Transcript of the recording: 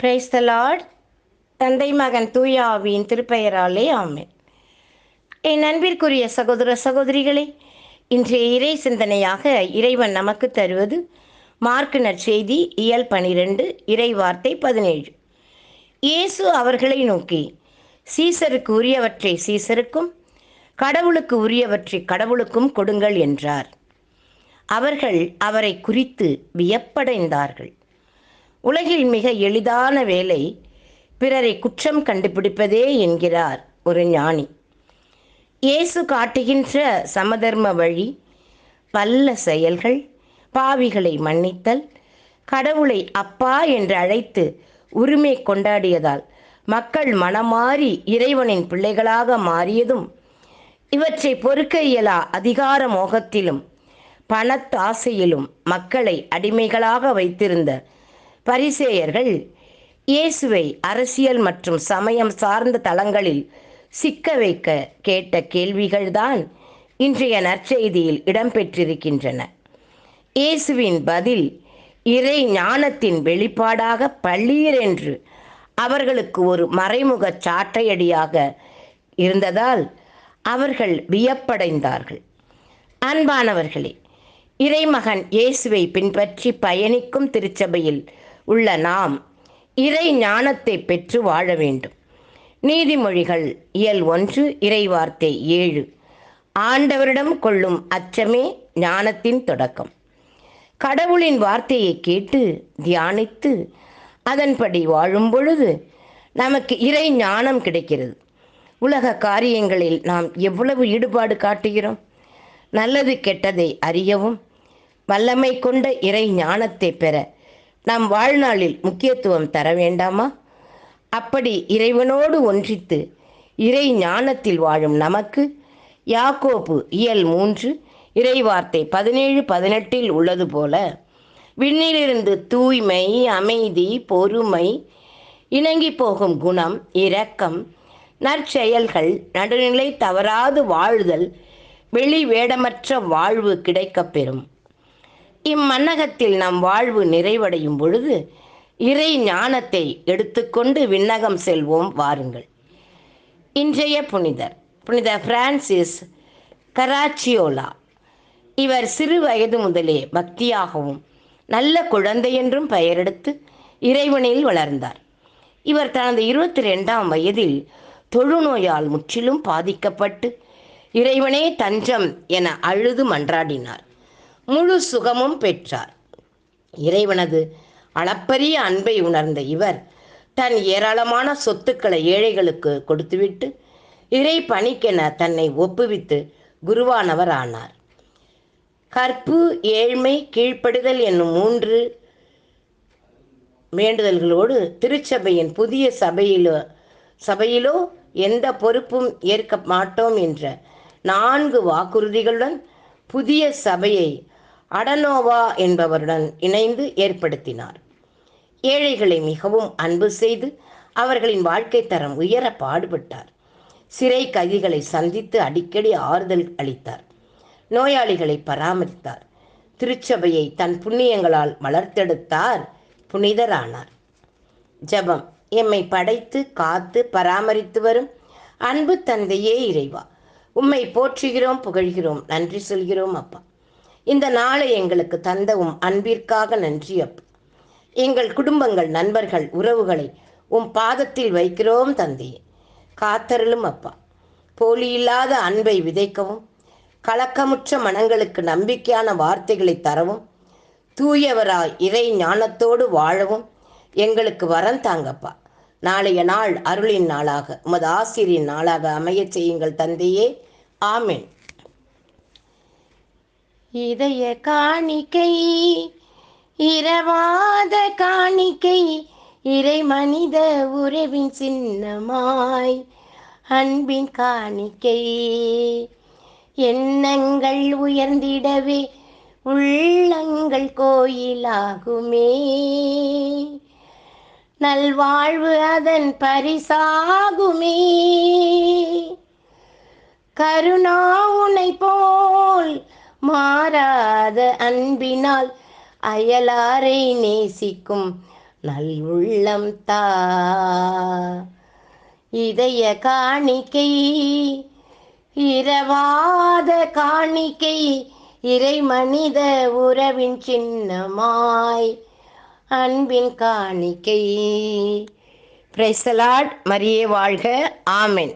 Praise the Lord தந்தை மகன் தூயாவின் திருப்பெயராலே ஆமென். என் அன்பிற்குரிய சகோதர சகோதரிகளே இன்றைய இறை சிந்தனையாக இறைவன் நமக்கு தருவது மார்க்கினர் செய்தி இயல் பனிரெண்டு இறை வார்த்தை பதினேழு. இயேசு அவர்களை நோக்கி சீசருக்கு உரியவற்றை சீசருக்கும் கடவுளுக்கு உரியவற்றை கடவுளுக்கும் கொடுங்கள் என்றார். அவர்கள் அவரை குறித்து வியப்படைந்தார்கள். உலகில் மிக எளிதான வேலை பிறரை குற்றம் கண்டுபிடிப்பதே என்கிறார் ஒரு ஞானி. இயேசு காட்டுகின்ற சமதர்ம வழி பல்ல செயல்கள் பாவிகளை மன்னித்தல் கடவுளை அப்பா என்று அழைத்து உரிமை கொண்டாடியதால் மக்கள் மனமாறி இறைவனின் பிள்ளைகளாக மாறியதும் இவற்றை பொறுக்க இயலா அதிகார மோகத்திலும் பணத்தாசையிலும் மக்களை அடிமைகளாக வைத்திருந்த பரிசேயர்கள் இயேசுவை அரசியல் மற்றும் சமயம் சார்ந்த தளங்களில் சிக்க வைக்க கேட்ட கேள்விகள்தான் இன்றைய நற்செய்தியில் இடம்பெற்றிருக்கின்றன. இயேசுவின் பதில் இறை ஞானத்தின் வெளிப்பாடாக பள்ளீர் என்று அவர்களுக்கு ஒரு மறைமுக சாட்டையடியாக இருந்ததால் அவர்கள் வியப்படைந்தார்கள். அன்பானவர்களே இறைமகன் இயேசுவை பின்பற்றி பயணிக்கும் திருச்சபையில் உள்ள நாம் இறை ஞானத்தை பெற்று வாழ வேண்டும். நீதிமொழிகள் இயல் ஒன்று இறைவார்த்தை ஏழு. ஆண்டவரிடம் கொள்ளும் அச்சமே ஞானத்தின் தொடக்கம். கடவுளின் வார்த்தையை கேட்டு தியானித்து அதன்படி வாழும் பொழுது நமக்கு இறை ஞானம் கிடைக்கிறது. உலக காரியங்களில் நாம் எவ்வளவு ஈடுபாடு காட்டுகிறோம்? நல்லது கெட்டதை அறியவும் வல்லமை கொண்ட இறை ஞானத்தை பெற நம் வாழ்நாளில் முக்கியத்துவம் தர வேண்டாமா? அப்படி இறைவனோடு ஒன்றித்து இறை ஞானத்தில் வாழும் நமக்கு யாக்கோப்பு இயல் மூன்று இறைவார்த்தை பதினேழு பதினெட்டில் உள்ளது போல விண்ணிலிருந்து தூய்மை அமைதி பொறுமை இணங்கி போகும் குணம் இரக்கம் நற்செயல்கள் நடுநிலை தவறாது வாழ்தல் வெளி வேடமற்ற வாழ்வு கிடைக்கப்பெறும் இம்மன்னகத்தில் நம் வாழ்வு நிறைவடையும் பொழுது இறை ஞானத்தை எடுத்துக்கொண்டு விண்ணகம் செல்வோம் வாருங்கள். இன்றைய புனிதர் புனித பிரான்சிஸ் கராச்சியோலா. இவர் சிறு வயது முதலே பக்தியாகவும் நல்ல குழந்தை என்றும் பெயரெடுத்து இறைவனில் வளர்ந்தார். இவர் தனது இருபத்தி ரெண்டாம் வயதில் தொழுநோயால் முற்றிலும் பாதிக்கப்பட்டு இறைவனே தஞ்சம் என அழுது மன்றாடினார். முழு சுகமும் பெற்றார். இறைவனது அளப்பரிய அன்பை உணர்ந்த இவர் தன் ஏராளமான சொத்துக்களை ஏழைகளுக்கு கொடுத்துவிட்டு இறை பணிக்கென தன்னை ஒப்புவித்து குருவானவர் ஆனார். கற்பு ஏழ்மை கீழ்ப்படுதல் என்னும் மூன்று வேண்டுதல்களோடு திருச்சபையின் புதிய சபையிலோ சபையிலோ எந்த பொறுப்பும் ஏற்க மாட்டோம் என்ற நான்கு வாக்குறுதிகளுடன் புதிய சபையை அடனோவா என்பவருடன் இணைந்து ஏற்படுத்தினார். ஏழைகளை மிகவும் அன்பு செய்து அவர்களின் வாழ்க்கை தரம் உயர பாடுபட்டார். சிறை கைதிகளை சந்தித்து அடிக்கடி ஆறுதல் அளித்தார். நோயாளிகளை பராமரித்தார். திருச்சபையை தன் புண்ணியங்களால் வளர்த்தெடுத்தார் புனிதரானார். ஜபம். எம்மை படைத்து காத்து பராமரித்து வரும் அன்பு தந்தையே இறைவா. உம்மை போற்றுகிறோம் புகழ்கிறோம். நன்றி சொல்கிறோம் அப்பா. இந்த நாளை எங்களுக்கு தந்த உம் அன்பிற்காக நன்றி அப்பா. எங்கள் குடும்பங்கள் நண்பர்கள் உறவுகளை உம் பாதத்தில் வைக்கிறோம் தந்தையே. காத்தருளும் அப்பா. போலி இல்லாத அன்பை விதைக்கவும் கலக்கமுற்ற மனங்களுக்கு நம்பிக்கையான வார்த்தைகளை தரவும் தூயவராய் இறை ஞானத்தோடு வாழவும் எங்களுக்கு வரம் தாங்கப்பா. நாளைய நாள் அருளின் நாளாக உமது ஆசிரியின் நாளாக அமையச் செய்யுங்கள் தந்தையே. ஆமேன். இதய காணிக்கை இரவாத காணிக்கை இறை மனித உறவின் சின்னமாய் அன்பின் காணிக்கை. எண்ணங்கள் உயர்ந்திடவே உள்ளங்கள் கோயிலாகுமே. நல்வாழ்வு அதன் பரிசாகுமே. கருணா உனை போல் மாறாத அன்பினால் அயலாரை நேசிக்கும் நல் உள்ளம் தா. இதய காணிக்கை இரவாத காணிக்கை இறை மனித உறவின் சின்னமாய் அன்பின் காணிக்கை. பிரைசலாட் மரியே வாழ்க. ஆமென்.